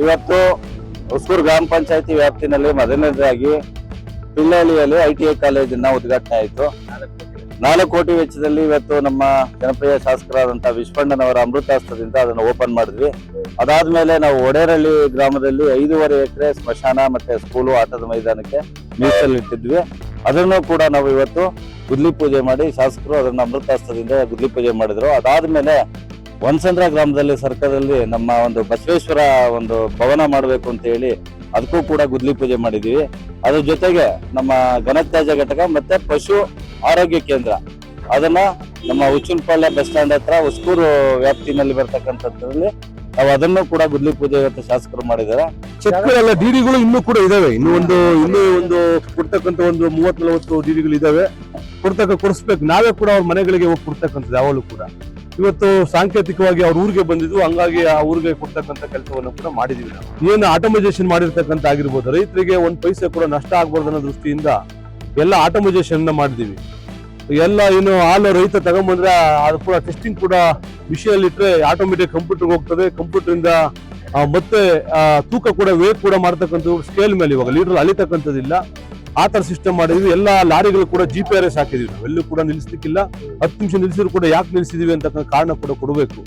ಇವತ್ತು ಹೊಸೂರು ಗ್ರಾಮ ಪಂಚಾಯತಿ ವ್ಯಾಪ್ತಿನಲ್ಲಿ ಮೊದಲನೇದಾಗಿ ಪಿಳ್ಳಹಳ್ಳಿಯಲ್ಲಿ ಐ ಟಿ ಐ ಕಾಲೇಜನ್ನ ಉದ್ಘಾಟನೆ ಆಯಿತು. ನಾಲ್ಕು ಕೋಟಿ ವೆಚ್ಚದಲ್ಲಿ ಇವತ್ತು ನಮ್ಮ ಜನಪ್ರಿಯ ಶಾಸಕರಾದಂತಹ ವಿಶ್ವಣ್ಣನವರ ಅಮೃತಾಸ್ತ್ರದಿಂದ ಅದನ್ನು ಓಪನ್ ಮಾಡಿದ್ವಿ. ಅದಾದ ಮೇಲೆ ನಾವು ಒಡೇರಳ್ಳಿ ಗ್ರಾಮದಲ್ಲಿ ಐದೂವರೆ ಎಕರೆ ಸ್ಮಶಾನ ಮತ್ತೆ ಸ್ಕೂಲು ಆಟದ ಮೈದಾನಕ್ಕೆ ಮೀಸಲಿಟ್ಟಿದ್ವಿ ಅದನ್ನು ಕೂಡ ನಾವು ಇವತ್ತು ಗುದ್ಲಿ ಪೂಜೆ ಮಾಡಿ ಶಾಸಕರು ಅದನ್ನು ಅಮೃತಾಸ್ತ್ರದಿಂದ ಗುದ್ಲಿ ಪೂಜೆ ಮಾಡಿದ್ರು. ಅದಾದ್ಮೇಲೆ ಒಂದ್ಸಂದ್ರ ಗ್ರಾಮದಲ್ಲಿ ಸರ್ಕಾರದಲ್ಲಿ ನಮ್ಮ ಒಂದು ಬಸವೇಶ್ವರ ಒಂದು ಭವನ ಮಾಡಬೇಕು ಅಂತ ಹೇಳಿ ಅದಕ್ಕೂ ಕೂಡ ಗುದ್ಲಿ ಪೂಜೆ ಮಾಡಿದೀವಿ. ಅದ್ರ ಜೊತೆಗೆ ನಮ್ಮ ಘನತ್ಯಾಜ್ಯ ಘಟಕ ಮತ್ತೆ ಪಶು ಆರೋಗ್ಯ ಕೇಂದ್ರ. ಅದನ್ನ ನಮ್ಮ ಉಚ್ಚುನ್ಪಾಳ್ಯ ಬಸ್ ಸ್ಟ್ಯಾಂಡ್ ಹತ್ರ ಉಸ್ಕೂರು ವ್ಯಾಪ್ತಿನಲ್ಲಿ ಬರ್ತಕ್ಕಂಥದ್ರಲ್ಲಿ ನಾವು ಅದನ್ನು ಕೂಡ ಗುದ್ಲಿ ಪೂಜೆ ಇವತ್ತು ಶಾಸಕರು ಮಾಡಿದ್ದಾರೆ. ಚೆಕ್ಗಳೆಲ್ಲ ಡಿಡಿಗಳು ಇನ್ನೂ ಕೂಡ ಇದಾವೆ. ಇನ್ನು ಒಂದು, ಇನ್ನೂ ಒಂದು ಕೊಡ್ತಕ್ಕಂತ ಒಂದು ಮೂವತ್ ನಲವತ್ತು ಡಿಡಿಗಳು ಇದಾವೆ. ಕೊಡ್ತಕ್ಕ, ಕೊಡಿಸ್ಬೇಕು. ನಾವೇ ಕೂಡ ಅವ್ರ ಮನೆಗಳಿಗೆ ಹೋಗಿ ಕೊಡ್ತಕ್ಕಂಥದ್ದು ಯಾವಾಗಲೂ ಕೂಡ. ಇವತ್ತು ಸಾಂಕೇತಿಕವಾಗಿ ಅವ್ರ ಊರಿಗೆ ಬಂದಿದ್ದು, ಹಂಗಾಗಿ ಆ ಊರಿಗೆ ಕೊಡ್ತಕ್ಕಂಥ ಕೆಲಸವನ್ನು ಕೂಡ ಮಾಡಿದೀವಿ ನಾವು. ಏನು ಆಟೋಮೈಸೇಷನ್ ಮಾಡಿರ್ತಕ್ಕಂಥ ಆಗಿರ್ಬೋದು, ರೈತರಿಗೆ ಒಂದು ಪೈಸೆ ಕೂಡ ನಷ್ಟ ಆಗ್ಬಾರ್ದು ಅನ್ನೋ ದೃಷ್ಟಿಯಿಂದ ಎಲ್ಲ ಆಟೋಮೈಸೇಷನ್ ಮಾಡಿದೀವಿ. ಎಲ್ಲ ಏನು ಹಾಲು ರೈತ ತಗೊಂಬಂದ್ರೆ ಅದು ಕೂಡ ಟೆಸ್ಟಿಂಗ್ ಕೂಡ ಮಿಷಿನಲ್ಲಿ ಇಟ್ಟರೆ ಆಟೋಮೆಟಿಕ್ ಕಂಪ್ಯೂಟರ್ಗೆ ಹೋಗ್ತದೆ. ಕಂಪ್ಯೂಟರ್ ಇಂದ ಮತ್ತೆ ತೂಕ ಕೂಡ ವೇಟ್ ಕೂಡ ಮಾಡ್ತಕ್ಕಂಥದ್ದು ಸ್ಕೇಲ್ ಮೇಲೆ ಇವಾಗ ಲೀಟರ್ ಅಳಿತಕ್ಕಂಥದ್ದಿಲ್ಲ. ಆ ಥರ ಸಿಸ್ಟಮ್ ಮಾಡಿದ್ವಿ. ಎಲ್ಲ ಲಾರಿಗಳು ಕೂಡ ಜಿ ಪಿ ಆರ್ ಎಸ್ ಹಾಕಿದೀವಿ. ಎಲ್ಲೂ ಕೂಡ ನಿಲ್ಲಿಸ್ಲಿಕ್ಕಿಲ್ಲ. ಹತ್ತು ನಿಮಿಷ ನಿಲ್ಲಿಸಿದ್ರು ಕೂಡ ಯಾಕೆ ನಿಲ್ಸಿದೀವಿ ಅಂತಕ್ಕಂಥ ಕಾರಣ ಕೂಡ ಕೊಡಬೇಕು.